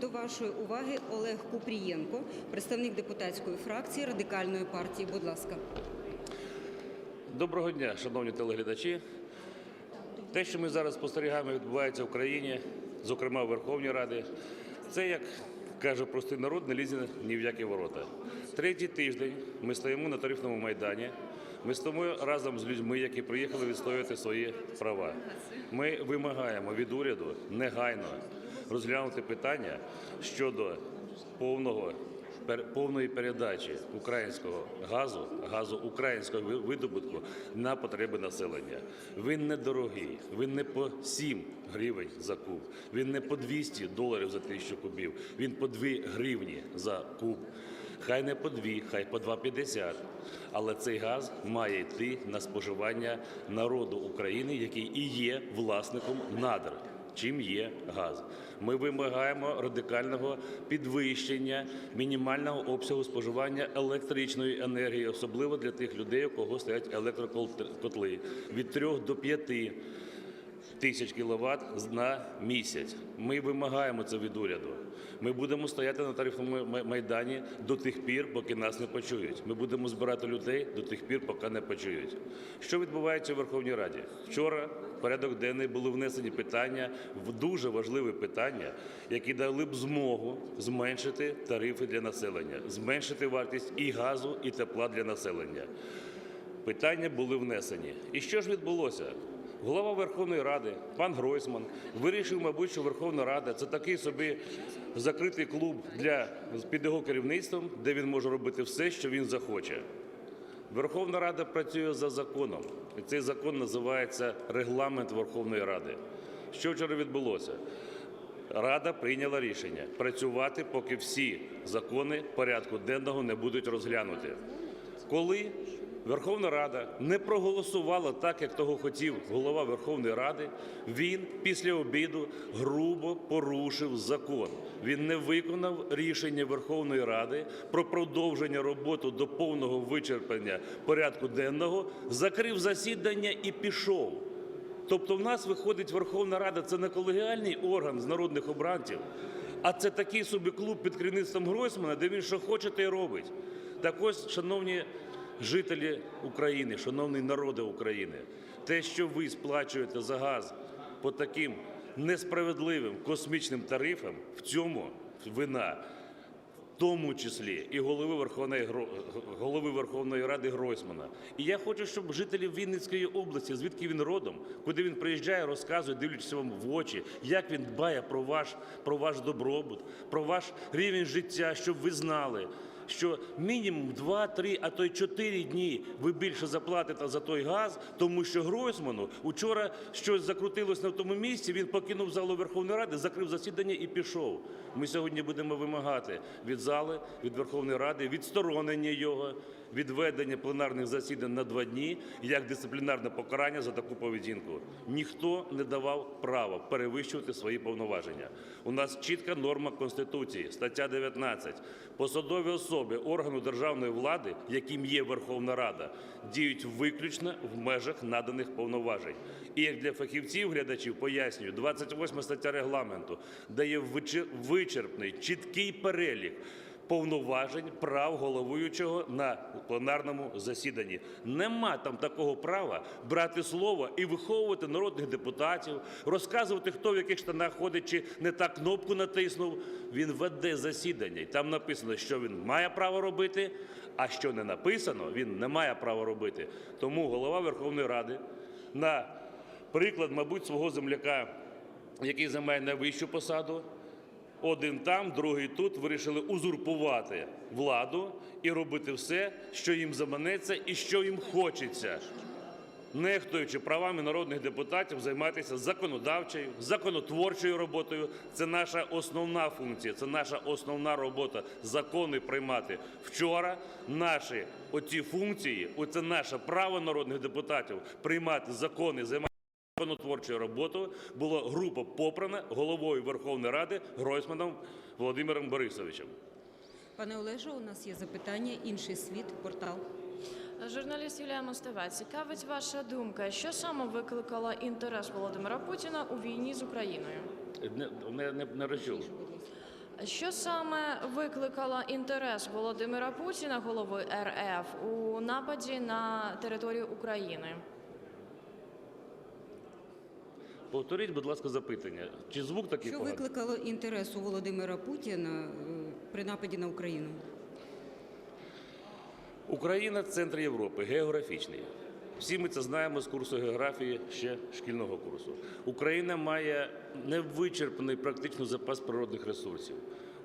До вашої уваги Олег Купрієнко, представник депутатської фракції Радикальної партії. Будь ласка. Доброго дня, шановні телеглядачі. Те, що ми зараз спостерігаємо, відбувається в країні, зокрема в Верховній Раді, це, як каже простий народ, не лізе ні в які ворота. Третій тиждень ми стоїмо на тарифному майдані. Ми стоїмо разом з людьми, які приїхали відстоювати свої права. Ми вимагаємо від уряду негайно розглянути питання щодо повного повної передачі українського газу, газу українського видобутку на потреби населення. Він недорогий, він не по 7 гривень за куб, він не по 200 доларів за тисячу кубів, він по 2 гривні за куб. Хай не по 2, хай по 2,50. Але цей газ має йти на споживання народу України, який і є власником надр чим є газ. Ми вимагаємо радикального підвищення мінімального обсягу споживання електричної енергії, особливо для тих людей, у кого стоять електрокотли від 3 до 5 тисяч кіловат на місяць. Ми вимагаємо це від уряду. Ми будемо стояти на тарифному майдані до тих пір, поки нас не почують. Ми будемо збирати людей до тих пір, поки не почують. Що відбувається у Верховній Раді? Вчора в порядок денний були внесені питання в дуже важливе питання, які дали б змогу зменшити тарифи для населення, зменшити вартість і газу, і тепла для населення. Питання були внесені. І що ж відбулося? Голова Верховної Ради, пан Гройсман, вирішив, мабуть, що Верховна Рада це такий собі закритий клуб для під його керівництвом, де він може робити все, що він захоче. Верховна Рада працює за законом, і цей закон називається Регламент Верховної Ради. Що вчора відбулося? Рада прийняла рішення працювати, поки всі закони порядку денного не будуть розглянуті. Коли Верховна Рада не проголосувала так, як того хотів голова Верховної Ради, він після обіду грубо порушив закон. Він не виконав рішення Верховної Ради про продовження роботи до повного вичерпання порядку денного, закрив засідання і пішов. Тобто в нас виходить Верховна Рада, це не колегіальний орган з народних обранців, а це такий собі клуб під керівництвом Гройсмана, де він що хоче, те й робить. Так ось, шановні жителі України, шановний народи України, те, що ви сплачуєте за газ по таким несправедливим космічним тарифам, в цьому вина в тому числі і голови Верховної голови Верховної Ради Гройсмана. І я хочу, щоб жителі Вінницької області, звідки він родом, куди він приїжджає, розказує, дивлячись вам в очі, як він дбає про ваш, про ваш добробут, про ваш рівень життя, щоб ви знали. Що мінімум 2, 3, а то й 4 дні ви більше заплатите за той газ, тому що Гройсману учора щось закрутилось на тому місці. Він покинув залу Верховної Ради, закрив засідання і пішов. Ми сьогодні будемо вимагати від зали, від Верховної Ради відсторонення його, відведення пленарних засідань на два дні як дисциплінарне покарання за таку поведінку. Ніхто не давав права перевищувати свої повноваження. У нас чітка норма Конституції, стаття 19. Посадові особи органу державної влади, яким є Верховна Рада, діють виключно в межах наданих повноважень. І як для фахівців, глядачів пояснюю, 28 стаття регламенту дає вичер- вичерпний, чіткий перелік повноважень прав головуючого на пленарному засіданні. Нема там такого права брати слово і виховувати народних депутатів, розказувати, хто в яких штанах ходить, чи не так кнопку натиснув. Він веде засідання, і там написано, що він має право робити, а що не написано, він не має права робити. Тому голова Верховної Ради на приклад, мабуть, свого земляка, який займає найвищу посаду, один там, другий тут, вирішили узурпувати владу і робити все, що їм заманеться і що їм хочеться, нехтуючи правами народних депутатів займатися законодавчою, законотворчою роботою. Це наша основна функція, це наша основна робота закони приймати. Вчора наші оці функції, оце наше право народних депутатів приймати закони, займатися законотворчою роботою було група попрана головою Верховної Ради Гройсманом Володимиром Борисовичем. Пане Олеже, у нас є запитання. Інший світ, портал. Журналіст Юлія Мостова, цікавить ваша думка, що саме викликало інтерес Володимира Путіна у війні з Україною? Не, не, не, не розчув. Що саме викликало інтерес Володимира Путіна, голови РФ, у нападі на територію України? Повторіть, будь ласка, запитання. Чи звук такий Що поганий? викликало інтерес у Володимира Путіна е, при нападі на Україну? Україна центр Європи, географічний. Всі ми це знаємо з курсу географії ще шкільного курсу. Україна має невичерпний практично запас природних ресурсів.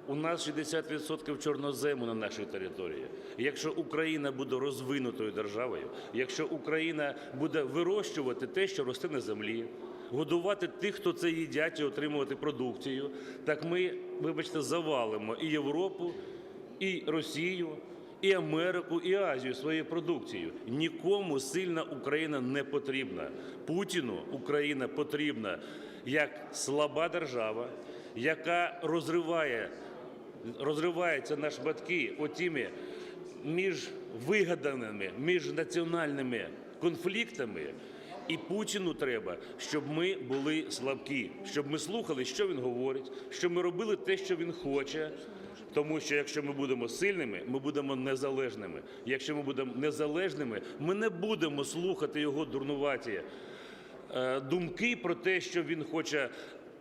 У нас 60% чорнозему на нашій території. Якщо Україна буде розвинутою державою, якщо Україна буде вирощувати те, що росте на землі, годувати тих, хто це їдять, і отримувати продукцію, так ми, вибачте, завалимо і Європу, і Росію, і Америку, і Азію своєю продукцією. Нікому сильна Україна не потрібна. Путіну Україна потрібна як слаба держава, яка розриває, розривається на шматки отими між вигаданими міжнаціональними конфліктами. І Путіну треба, щоб ми були слабкі, щоб ми слухали, що він говорить, щоб ми робили те, що він хоче. Тому що якщо ми будемо сильними, ми будемо незалежними. Якщо ми будемо незалежними, ми не будемо слухати його дурнуваті е, думки про те, що він хоче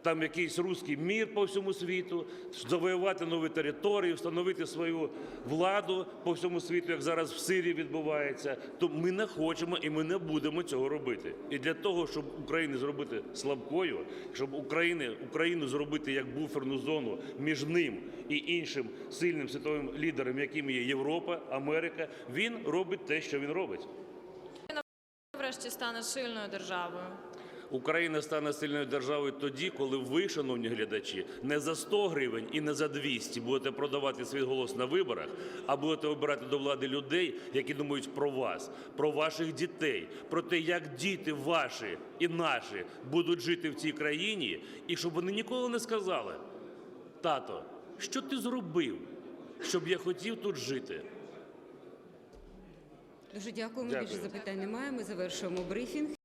там якийсь руський мір по всьому світу, завоювати нові території, встановити свою владу по всьому світу, як зараз в Сирії відбувається. То ми не хочемо і ми не будемо цього робити. І для того, щоб Україну зробити слабкою, щоб України, Україну зробити як буферну зону між ним і іншим сильним світовим лідером, яким є Європа, Америка, він робить те, що він робить. Врешті стане сильною державою. Україна стане сильною державою тоді, коли ви, шановні глядачі, не за 100 гривень і не за 200 будете продавати свій голос на виборах, а будете обирати до влади людей, які думають про вас, про ваших дітей, про те, як діти ваші і наші будуть жити в цій країні, і щоб вони ніколи не сказали: тато, що ти зробив, щоб я хотів тут жити? Дуже дякуємо. Дякую. Більше запитань немає. Ми завершуємо брифінг.